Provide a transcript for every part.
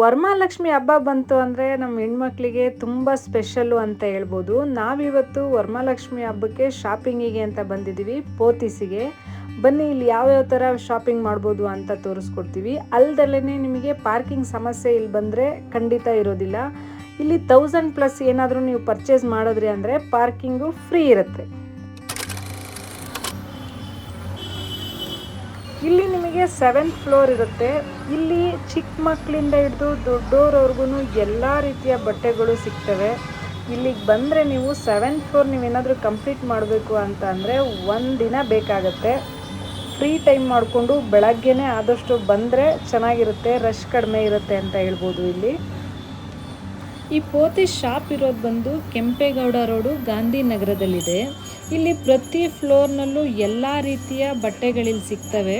ವರಮಹಾಲಕ್ಷ್ಮಿ ಹಬ್ಬ ಬಂತು ಅಂದರೆ ನಮ್ಮ ಹೆಣ್ಮಕ್ಳಿಗೆ ತುಂಬ ಸ್ಪೆಷಲ್ಲು ಅಂತ ಹೇಳ್ಬೋದು. ನಾವಿವತ್ತು ವರಮಹಾಲಕ್ಷ್ಮಿ ಹಬ್ಬಕ್ಕೆ ಶಾಪಿಂಗಿಗೆ ಅಂತ ಬಂದಿದ್ದೀವಿ ಪೋತಿಸಿಗೆ. ಬನ್ನಿ, ಇಲ್ಲಿ ಯಾವ್ಯಾವ ಥರ ಶಾಪಿಂಗ್ ಮಾಡ್ಬೋದು ಅಂತ ತೋರಿಸ್ಕೊಡ್ತೀವಿ. ಅಲ್ದಲ್ಲೇ ನಿಮಗೆ ಪಾರ್ಕಿಂಗ್ ಸಮಸ್ಯೆ ಇಲ್ಲಿ ಬಂದರೆ ಖಂಡಿತ ಇರೋದಿಲ್ಲ. ಇಲ್ಲಿ ತೌಸಂಡ್ ಪ್ಲಸ್ ಏನಾದರೂ ನೀವು ಪರ್ಚೇಸ್ ಮಾಡಿದ್ರಿ ಅಂದರೆ ಪಾರ್ಕಿಂಗು ಫ್ರೀ ಇರುತ್ತೆ. ಇಲ್ಲಿ ನಿಮಗೆ ಸೆವೆಂತ್ ಫ್ಲೋರ್ ಇರುತ್ತೆ. ಇಲ್ಲಿ ಚಿಕ್ಕ ಮಕ್ಕಳಿಂದ ಹಿಡಿದು ದೊಡ್ಡೋರವ್ರಿಗೂ ಎಲ್ಲ ರೀತಿಯ ಬಟ್ಟೆಗಳು ಸಿಗ್ತವೆ. ಇಲ್ಲಿಗೆ ಬಂದರೆ ನೀವು ಸೆವೆಂತ್ ಫ್ಲೋರ್ ನೀವೇನಾದರೂ ಕಂಪ್ಲೀಟ್ ಮಾಡಬೇಕು ಅಂತ ಅಂದರೆ ದಿನ ಬೇಕಾಗತ್ತೆ. ಫ್ರೀ ಟೈಮ್ ಮಾಡಿಕೊಂಡು ಬೆಳಗ್ಗೆನೇ ಆದಷ್ಟು ಬಂದರೆ ಚೆನ್ನಾಗಿರುತ್ತೆ ರಶ್ ಕಡಿಮೆ ಇರುತ್ತೆ ಅಂತ ಹೇಳ್ಬೋದು ಇಲ್ಲಿ. ಈ ಪೋತಿ ಶಾಪ್ ಇರೋದು ಬಂದು ಕೆಂಪೇಗೌಡ ರೋಡು ಗಾಂಧಿನಗರದಲ್ಲಿದೆ ಇಲ್ಲಿ ಪ್ರತಿ ಫ್ಲೋರ್ನಲ್ಲೂ ಎಲ್ಲ ರೀತಿಯ ಬಟ್ಟೆಗಳಿಲ್ಲಿ ಸಿಗ್ತವೆ.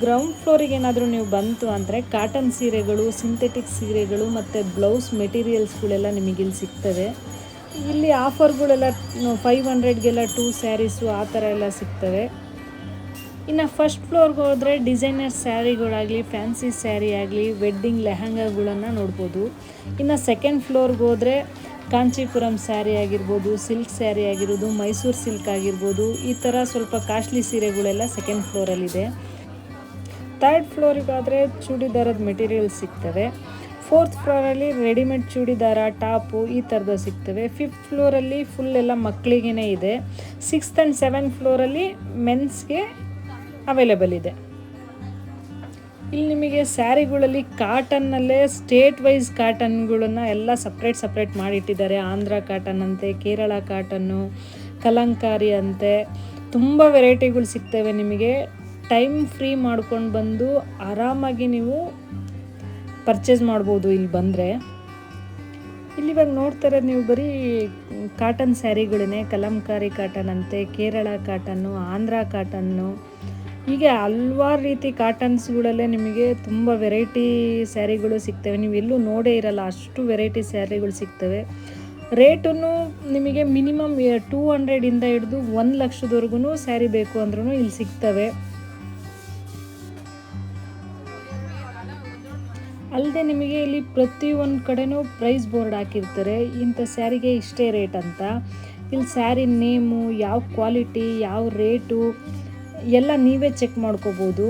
ಗ್ರೌಂಡ್ ಫ್ಲೋರಿಗೆ ಏನಾದರೂ ನೀವು ಬಂತು ಅಂದರೆ ಕಾಟನ್ ಸೀರೆಗಳು ಸಿಂಥೆಟಿಕ್ ಸೀರೆಗಳು ಮತ್ತು ಬ್ಲೌಸ್ ಮೆಟೀರಿಯಲ್ಸ್ಗಳೆಲ್ಲ ನಿಮಗಿಲ್ಲಿ ಸಿಗ್ತವೆ. ಇಲ್ಲಿ ಆಫರ್ಗಳೆಲ್ಲ ಫೈವ್ ಹಂಡ್ರೆಡ್ಗೆಲ್ಲ ಟೂ ಸ್ಯಾರೀಸು ಆ ಥರ ಎಲ್ಲ ಸಿಗ್ತವೆ. ಇನ್ನು ಫಸ್ಟ್ ಫ್ಲೋರ್ಗೆ ಹೋದರೆ ಡಿಸೈನರ್ ಸ್ಯಾರಿಗಳಾಗಲಿ ಫ್ಯಾನ್ಸಿ ಸ್ಯಾರಿ ಆಗಲಿ ವೆಡ್ಡಿಂಗ್ ಲೆಹಂಗಾಗಳನ್ನು ನೋಡ್ಬೋದು. ಇನ್ನು ಸೆಕೆಂಡ್ ಫ್ಲೋರ್ಗೆ ಹೋದರೆ ಕಾಂಚೀಪುರಂ ಸ್ಯಾರಿ ಆಗಿರ್ಬೋದು ಸಿಲ್ಕ್ ಸ್ಯಾರಿ ಆಗಿರ್ಬೋದು ಮೈಸೂರು ಸಿಲ್ಕ್ ಆಗಿರ್ಬೋದು, ಈ ಥರ ಸ್ವಲ್ಪ ಕಾಸ್ಟ್ಲಿ ಸೀರೆಗಳೆಲ್ಲ ಸೆಕೆಂಡ್ ಫ್ಲೋರಲ್ಲಿದೆ ಥರ್ಡ್ ಫ್ಲೋರಿಗಾದರೆ ಚೂಡಿದಾರದ ಮೆಟೀರಿಯಲ್ ಸಿಗ್ತವೆ. ಫೋರ್ತ್ ಫ್ಲೋರಲ್ಲಿ ರೆಡಿಮೇಡ್ ಚೂಡಿದಾರ ಟಾಪು ಈ ಥರದ್ದು ಸಿಗ್ತವೆ. ಫಿಫ್ತ್ ಫ್ಲೋರಲ್ಲಿ ಫುಲ್ ಎಲ್ಲ ಮಕ್ಕಳಿಗೇ ಇದೆ. ಸಿಕ್ಸ್ತ್ ಆ್ಯಂಡ್ ಸೆವೆಂತ್ ಫ್ಲೋರಲ್ಲಿ ಮೆನ್ಸ್ಗೆ ಅವೈಲೇಬಲ್ ಇದೆ. ಇಲ್ಲಿ ನಿಮಗೆ ಸ್ಯಾರಿಗಳಲ್ಲಿ ಕಾಟನ್ನಲ್ಲೇ ಸ್ಟೇಟ್ ವೈಸ್ ಕಾಟನ್ಗಳನ್ನು ಎಲ್ಲ ಸಪ್ರೇಟ್ ಸಪ್ರೇಟ್ ಮಾಡಿಟ್ಟಿದ್ದಾರೆ. ಆಂಧ್ರ ಕಾಟನ್ ಅಂತೆ, ಕೇರಳ ಕಾಟನ್ನು, ಕಲಂಕಾರಿ ಅಂತೆ, ತುಂಬ ವೆರೈಟಿಗಳು ಸಿಗ್ತವೆ ನಿಮಗೆ. ಟೈಮ್ ಫ್ರೀ ಮಾಡ್ಕೊಂಡು ಬಂದು ಆರಾಮಾಗಿ ನೀವು ಪರ್ಚೇಸ್ ಮಾಡ್ಬೋದು ಇಲ್ಲಿ ಬಂದರೆ. ಇಲ್ಲಿ ಇವಾಗ ಇರೋದು ನೀವು ಬರೀ ಕಾಟನ್ ಸ್ಯಾರಿಗಳನ್ನೇ, ಕಲಂಕಾರಿ ಕಾಟನ್ ಅಂತೆ ಕೇರಳ ಕಾಟನ್ನು, ಆಂಧ್ರ ಕಾಟನ್ನು. ಹೀಗೆ ಹಲ್ವಾರು ರೀತಿ ಕಾಟನ್ಸ್ಗಳಲ್ಲೇ ನಿಮಗೆ ತುಂಬ ವೆರೈಟಿ ಸ್ಯಾರಿಗಳು ಸಿಗ್ತವೆ. ನೀವು ಎಲ್ಲೂ ನೋಡೇ ಇರಲ್ಲ, ಅಷ್ಟು ವೆರೈಟಿ ಸ್ಯಾರಿಗಳು ಸಿಗ್ತವೆ. ರೇಟನ್ನು ನಿಮಗೆ ಮಿನಿಮಮ್ ಟೂ ಹಂಡ್ರೆಡಿಂದ ಹಿಡಿದು ಒಂದು ಲಕ್ಷದವರೆಗೂ ಸ್ಯಾರಿ ಬೇಕು ಅಂದ್ರೂ ಇಲ್ಲಿ ಸಿಗ್ತವೆ. ಅಲ್ಲದೆ ನಿಮಗೆ ಇಲ್ಲಿ ಪ್ರತಿಯೊಂದು ಕಡೆನೂ ಪ್ರೈಸ್ ಬೋರ್ಡ್ ಹಾಕಿರ್ತಾರೆ. ಇಂಥ ಸ್ಯಾರಿಗೆ ಇಷ್ಟೇ ರೇಟ್ ಅಂತ. ಇಲ್ಲಿ ಸ್ಯಾರಿ ನೇಮು ಯಾವ ಕ್ವಾಲಿಟಿ ಯಾವ ರೇಟು ಎಲ್ಲ ನೀವೇ ಚೆಕ್ ಮಾಡ್ಕೋಬೋದು.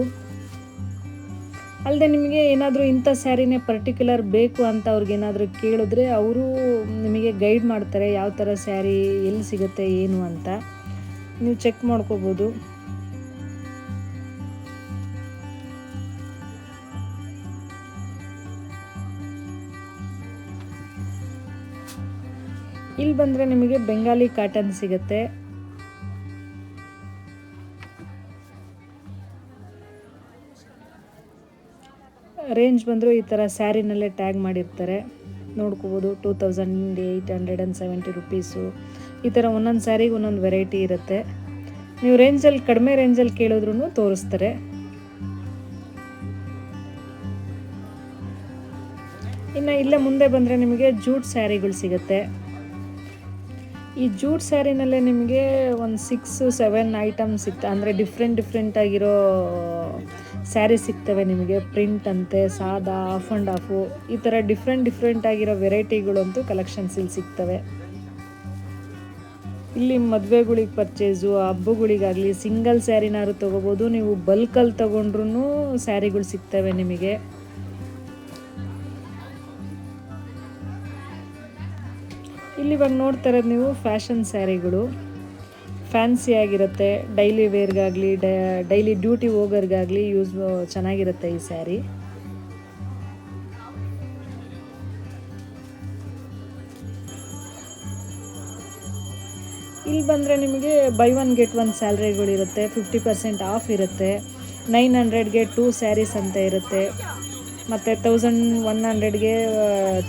ಅಲ್ಲದೆ ನಿಮಗೆ ಏನಾದರೂ ಇಂಥ ಸ್ಯಾರಿನೇ ಪರ್ಟಿಕ್ಯುಲರ್ ಬೇಕು ಅಂತ ಅವ್ರಿಗೇನಾದರೂ ಕೇಳಿದ್ರೆ ಅವರು ನಿಮಗೆ ಗೈಡ್ ಮಾಡ್ತಾರೆ ಯಾವ ಥರ ಸ್ಯಾರಿ ಎಲ್ಲಿ ಸಿಗುತ್ತೆ, ಏನು ಅಂತ. ನೀವು ಚೆಕ್ ಮಾಡ್ಕೋಬೋದು. ಇಲ್ಲಿ ಬಂದರೆ ನಿಮಗೆ ಬೆಂಗಾಲಿ ಕಾಟನ್ ಸಿಗುತ್ತೆ. ರೇಂಜ್ ಬಂದರೂ ಈ ಥರ ಸ್ಯಾರಿನಲ್ಲೇ ಟ್ಯಾಗ್ ಮಾಡಿರ್ತಾರೆ. ನೋಡ್ಕೋಬೋದು two thousand eight hundred and seventy rupees ಈ ಥರ ಒಂದೊಂದು ಸ್ಯಾರಿಗೆ ಒಂದೊಂದು ವೆರೈಟಿ ಇರುತ್ತೆ. ನೀವು ರೇಂಜಲ್ಲಿ ಕಡಿಮೆ ರೇಂಜಲ್ಲಿ ಕೇಳಿದ್ರೂ ತೋರಿಸ್ತಾರೆ. ಇನ್ನು ಇಲ್ಲೇ ಮುಂದೆ ಬಂದರೆ ನಿಮಗೆ ಜೂಟ್ ಸ್ಯಾರಿಗಳು ಸಿಗುತ್ತೆ. ಈ ಜೂಟ್ ಸ್ಯಾರಿನಲ್ಲೇ ನಿಮಗೆ ಒಂದು ಸಿಕ್ಸ್ ಸೆವೆನ್ ಐಟಮ್ಸ್ ಸಿಗ್ತ ಅಂದರೆ ಡಿಫ್ರೆಂಟ್ ಡಿಫ್ರೆಂಟಾಗಿರೋ ಸ್ಯಾರಿ ಸಿಗ್ತವೆ ನಿಮಗೆ. ಪ್ರಿಂಟ್ ಅಂತೆ, ಸಾದಾ ಆಫ್ ಆ್ಯಂಡ್ ಆಫು ಈ ಥರ ಡಿಫ್ರೆಂಟ್ ಡಿಫ್ರೆಂಟ್ ಆಗಿರೋ ವೆರೈಟಿಗಳಂತೂ ಕಲೆಕ್ಷನ್ಸ್ ಇಲ್ಲಿ ಸಿಗ್ತವೆ. ಇಲ್ಲಿ ಮದುವೆಗಳಿಗೆ ಪರ್ಚೇಸು ಹಬ್ಬಗಳಿಗಾಗಲಿ ಸಿಂಗಲ್ ಸ್ಯಾರಿನಾದ್ರು ತೊಗೋಬೋದು. ನೀವು ಬಲ್ಕಲ್ಲಿ ತೊಗೊಂಡ್ರೂ ಸ್ಯಾರಿಗಳು ಸಿಗ್ತವೆ ನಿಮಗೆ. ಇಲ್ಲಿ ಇವಾಗ ನೋಡ್ತಾ ಇರೋದು ನೀವು ಫ್ಯಾಷನ್ ಸ್ಯಾರಿಗಳು. ಫ್ಯಾನ್ಸಿ ಆಗಿರುತ್ತೆ ಡೈಲಿ ವೇರ್ಗಾಗಲಿ ಡೈಲಿ ಡ್ಯೂಟಿ ಹೋಗೋರ್ಗಾಗಲಿ ಯೂಸ್ ಚೆನ್ನಾಗಿರುತ್ತೆ ಈ ಸ್ಯಾರಿ. ಇಲ್ಲಿ ಬಂದರೆ ನಿಮಗೆ ಬೈ ಒನ್ ಗೆಟ್ ಒನ್ ಸ್ಯಾಲ್ರಿಗಳಿರುತ್ತೆ ಫಿಫ್ಟಿ ಪರ್ಸೆಂಟ್ ಆಫ್ ಇರುತ್ತೆ ನೈನ್ ಹಂಡ್ರೆಡ್ಗೆ ಟೂ ಸ್ಯಾರೀಸ್ ಅಂತ ಇರುತ್ತೆ. ಮತ್ತು ತೌಸಂಡ್ ಒನ್ ಹಂಡ್ರೆಡ್ಗೆ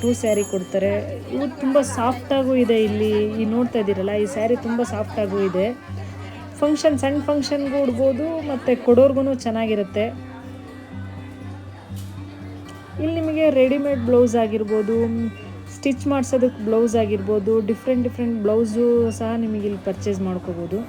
ಟೂ ಸ್ಯಾರಿ ಕೊಡ್ತಾರೆ. ಇವು ತುಂಬ ಸಾಫ್ಟಾಗೂ ಇದೆ ಇಲ್ಲಿ. ಈ ನೋಡ್ತಾ ಇದ್ದೀರಲ್ಲ, ಈ ಸ್ಯಾರಿ ತುಂಬ ಸಾಫ್ಟಾಗೂ ಇದೆ. ಫಂಕ್ಷನ್ ಸಣ್ಣ ಫಂಕ್ಷನ್ಗೂ ಉಡ್ಬೋದು, ಮತ್ತು ಕೊಡೋರ್ಗು ಚೆನ್ನಾಗಿರುತ್ತೆ. ಇಲ್ಲಿ ನಿಮಗೆ ರೆಡಿಮೇಡ್ ಬ್ಲೌಸ್ ಆಗಿರ್ಬೋದು ಸ್ಟಿಚ್ ಮಾಡಿಸೋದಕ್ಕೆ ಬ್ಲೌಸ್ ಆಗಿರ್ಬೋದು ಡಿಫ್ರೆಂಟ್ ಡಿಫ್ರೆಂಟ್ ಬ್ಲೌಸು ಸಹ ನಿಮಗೆ ಇಲ್ಲಿ ಪರ್ಚೇಸ್ ಮಾಡ್ಕೋಬೋದು.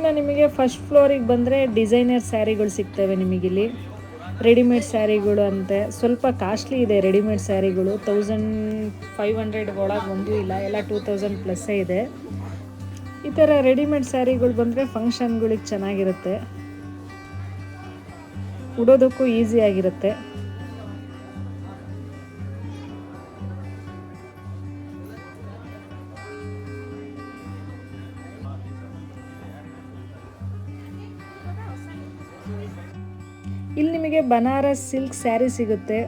ಇನ್ನು ನಿಮಗೆ ಫಸ್ಟ್ ಫ್ಲೋರಿಗೆ ಬಂದರೆ ಡಿಸೈನರ್ ಸ್ಯಾರಿಗಳು ಸಿಗ್ತವೆ ನಿಮಗಿಲ್ಲಿ. ರೆಡಿಮೇಡ್ ಸ್ಯಾರಿಗಳು ಅಂತೆ. ಸ್ವಲ್ಪ ಕಾಸ್ಟ್ಲಿ ಇದೆ ರೆಡಿಮೇಡ್ ಸ್ಯಾರಿಗಳು. ತೌಸಂಡ್ ಫೈವ್ ಹಂಡ್ರೆಡ್ ಒಳಗೆ ಒಂದೂ ಇಲ್ಲ. ಎಲ್ಲ ಟೂ ತೌಸಂಡ್ ಪ್ಲಸ್ಸೇ ಇದೆ. ಈ ಥರ ರೆಡಿಮೇಡ್ ಸ್ಯಾರಿಗಳು ಬಂದರೆ ಫಂಕ್ಷನ್ಗಳಿಗೆ ಚೆನ್ನಾಗಿರುತ್ತೆ. ಉಡೋದಕ್ಕೂ ಈಸಿಯಾಗಿರುತ್ತೆ ಇಲ್ಲಿ ನಿಮಗೆ ಬನಾರಸ್ ಸಿಲ್ಕ್ ಸ್ಯಾರಿ ಸಿಗುತ್ತೆ.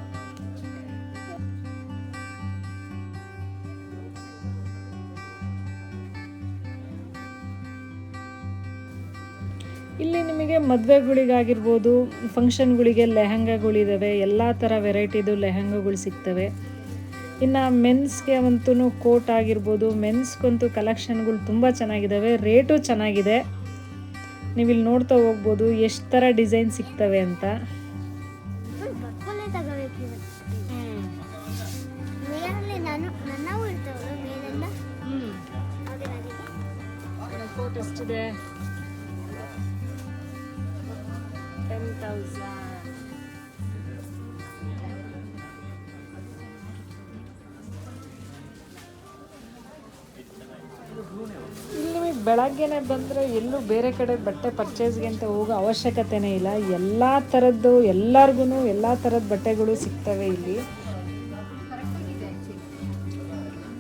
ಇಲ್ಲಿ ನಿಮಗೆ ಮದುವೆಗಳಿಗಾಗಿರ್ಬೋದು ಫಂಕ್ಷನ್ಗಳಿಗೆ ಲೆಹಂಗಾಗಳಿದ್ದಾವೆ ಎಲ್ಲ ಥರ ವೆರೈಟಿದು ಲೆಹಂಗಾಗಳು ಸಿಗ್ತವೆ. ಇನ್ನು ಮೆನ್ಸ್ಗೆ ಅಂತೂ ಕೋಟ್ ಆಗಿರ್ಬೋದು ಮೆನ್ಸ್ಗಂತೂ ಕಲೆಕ್ಷನ್ಗಳು ತುಂಬ ಚೆನ್ನಾಗಿದ್ದಾವೆ ರೇಟು ಚೆನ್ನಾಗಿದೆ. ನೀವು ಇಲ್ಲಿ ನೋಡ್ತಾ ಹೋಗ್ಬೋದು ಎಷ್ಟು ಥರ ಡಿಸೈನ್ ಸಿಗ್ತವೆ ಅಂತ. ಎಷ್ಟಿದೆ ಟೆನ್ ತೌಸಂಡ್ ಬೆಳಗ್ಗೆನೆ ಬಂದರೆ ಎಲ್ಲೂ ಬೇರೆ ಕಡೆ ಬಟ್ಟೆ ಪರ್ಚೇಸ್ಗೆ ಅಂತ ಹೋಗೋ ಅವಶ್ಯಕತೆನೇ ಇಲ್ಲ. ಎಲ್ಲ ಥರದ್ದು ಎಲ್ಲರಿಗೂ ಎಲ್ಲ ಥರದ ಬಟ್ಟೆಗಳು ಸಿಗ್ತವೆ ಇಲ್ಲಿ.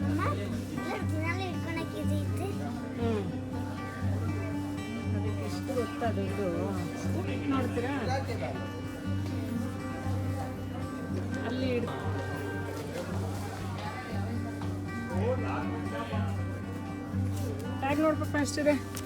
ಅಮ್ಮ ಇಡ್- ಟ್ಯಾಗ್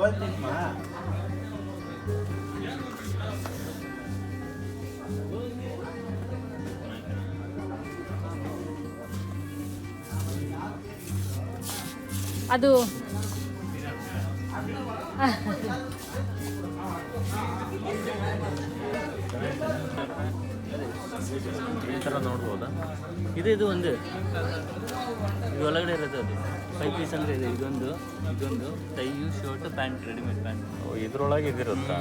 ನೋಡ್ಬೇಕು ಎಷ್ಟಿದೆ ಅದು ಈ ಥರ ನೋಡ್ಬೋದಾ? ಇದು ಇದು ಒಂದು. ಇದು ಒಳಗಡೆ ಇರೋದು ಅದು. ಫೈವ್ ಪೀಸ್ ಅಂದರೆ ಇದು. ಇದೊಂದು. ಇದೊಂದು. Tie shirt pant readymade pant ಇದ್ರೊಳಗೆ ಇದಿರುತ್ತಾ?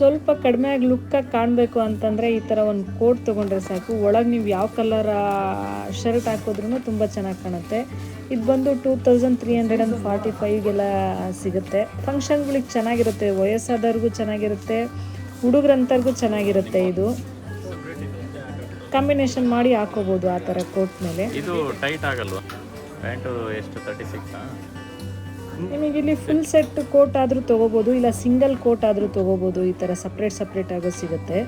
ಸ್ವಲ್ಪ ಕಡಿಮೆ ಆಗಿ ಲುಕ್ಕಾಗಿ ಕಾಣಬೇಕು ಅಂತಂದರೆ ಈ ಥರ ಒಂದು ಕೋಟ್ ತೊಗೊಂಡ್ರೆ ಸಾಕು. ಒಳಗೆ ನೀವು ಯಾವ ಕಲರ್ ಶರ್ಟ್ ಹಾಕಿದ್ರೂ ತುಂಬ ಚೆನ್ನಾಗಿ ಕಾಣುತ್ತೆ. ಇದು ಬಂದು two thousand three hundred and forty ಫೈವ್ಗೆಲ್ಲ ಸಿಗುತ್ತೆ. ಫಂಕ್ಷನ್ಗಳಿಗೆ ಚೆನ್ನಾಗಿರುತ್ತೆ, ವಯಸ್ಸಾದವ್ರಿಗೂ ಚೆನ್ನಾಗಿರುತ್ತೆ ಹುಡುಗರಂತರ್ಗೂ ಚೆನ್ನಾಗಿರುತ್ತೆ ಇದು. ಕಾಂಬಿನೇಷನ್ ಮಾಡಿ ಹಾಕೋಬೋದು ಆ ಥರ ಕೋಟ್ ಮೇಲೆ. ಇದು ಟೈಟ್ ಆಗಲ್ವಾ? ಪ್ಯಾಂಟು ಎಷ್ಟು ತರ್ಟಿ ಸಿಕ್ಸಾ ನಿಮಗೆ ಇಲ್ಲಿ ಫುಲ್ ಸೆಟ್ ಕೋಟ್ ಆದರೂ ತೊಗೋಬೋದು, ಇಲ್ಲ ಸಿಂಗಲ್ ಕೋಟ್ ಆದರೂ ತೊಗೋಬೋದು, ಈ ಥರ ಸಪ್ರೇಟ್ ಸಪ್ರೇಟ್ ಆಗೋ ಸಿಗುತ್ತೆ.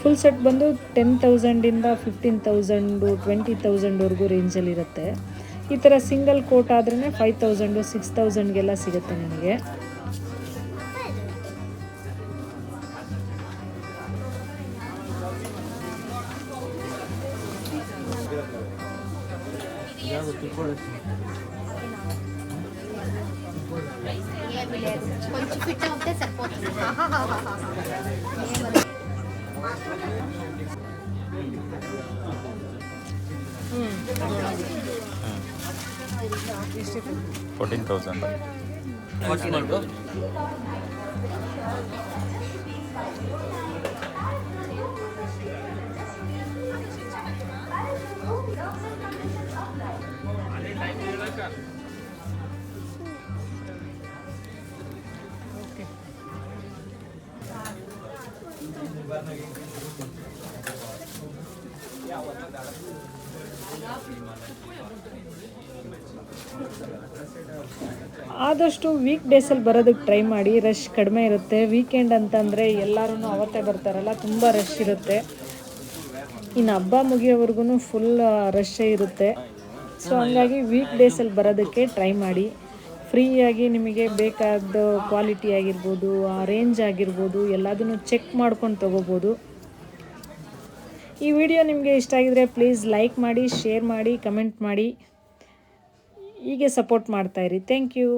ಫುಲ್ ಸೆಟ್ ಬಂದು ಟೆನ್ ತೌಸಂಡಿಂದ ಫಿಫ್ಟೀನ್ ತೌಸಂಡು ಟ್ವೆಂಟಿ ತೌಸಂಡ್ವರೆಗೂ ರೇಂಜಲ್ಲಿರುತ್ತೆ ಈ ಥರ ಸಿಂಗಲ್ ಕೋಟ್ ಆದ್ರೇ ಫೈವ್ ತೌಸಂಡು ಸಿಕ್ಸ್ ತೌಸಂಡ್ಗೆಲ್ಲ ಸಿಗುತ್ತೆ ನಿಮಗೆ. పిల్లలు కొంచెం ఫిట్ అవుతే సరిపోతుంది ఫోర్టీన్ థౌసండ్ ಆದಷ್ಟು ವೀಕ್ ಡೇಸಲ್ಲಿ ಬರೋದಕ್ಕೆ ಟ್ರೈ ಮಾಡಿ ರಶ್ ಕಡಿಮೆ ಇರುತ್ತೆ. ವೀಕೆಂಡ್ ಅಂತಂದರೆ ಎಲ್ಲರೂ ಅವತ್ತೇ ಬರ್ತಾರಲ್ಲ, ತುಂಬ ರಶ್ ಇರುತ್ತೆ. ಇನ್ನು ಹಬ್ಬ ಮುಗಿಯೋವರೆಗೂ ಫುಲ್ ರಶ್ಶೇ ಇರುತ್ತೆ. ಸೊ ಹಂಗಾಗಿ ವೀಕ್ ಡೇಸಲ್ಲಿ ಬರೋದಕ್ಕೆ ಟ್ರೈ ಮಾಡಿ. ಫ್ರೀಯಾಗಿ ನಿಮಗೆ ಬೇಕಾದ ಕ್ವಾಲಿಟಿ ಆಗಿರ್ಬೋದು, ಆ ರೇಂಜ್ ಆಗಿರ್ಬೋದು, ಎಲ್ಲದನ್ನು ಚೆಕ್ ಮಾಡ್ಕೊಂಡು ತೊಗೋಬೋದು. ಈ ವಿಡಿಯೋ ನಿಮಗೆ ಇಷ್ಟ ಆಗಿದರೆ ಪ್ಲೀಸ್ ಲೈಕ್ ಮಾಡಿ ಶೇರ್ ಮಾಡಿ ಕಮೆಂಟ್ ಮಾಡಿ. ಹೀಗೆ ಸಪೋರ್ಟ್ ಮಾಡ್ತಾಯಿರಿ ಥ್ಯಾಂಕ್ ಯು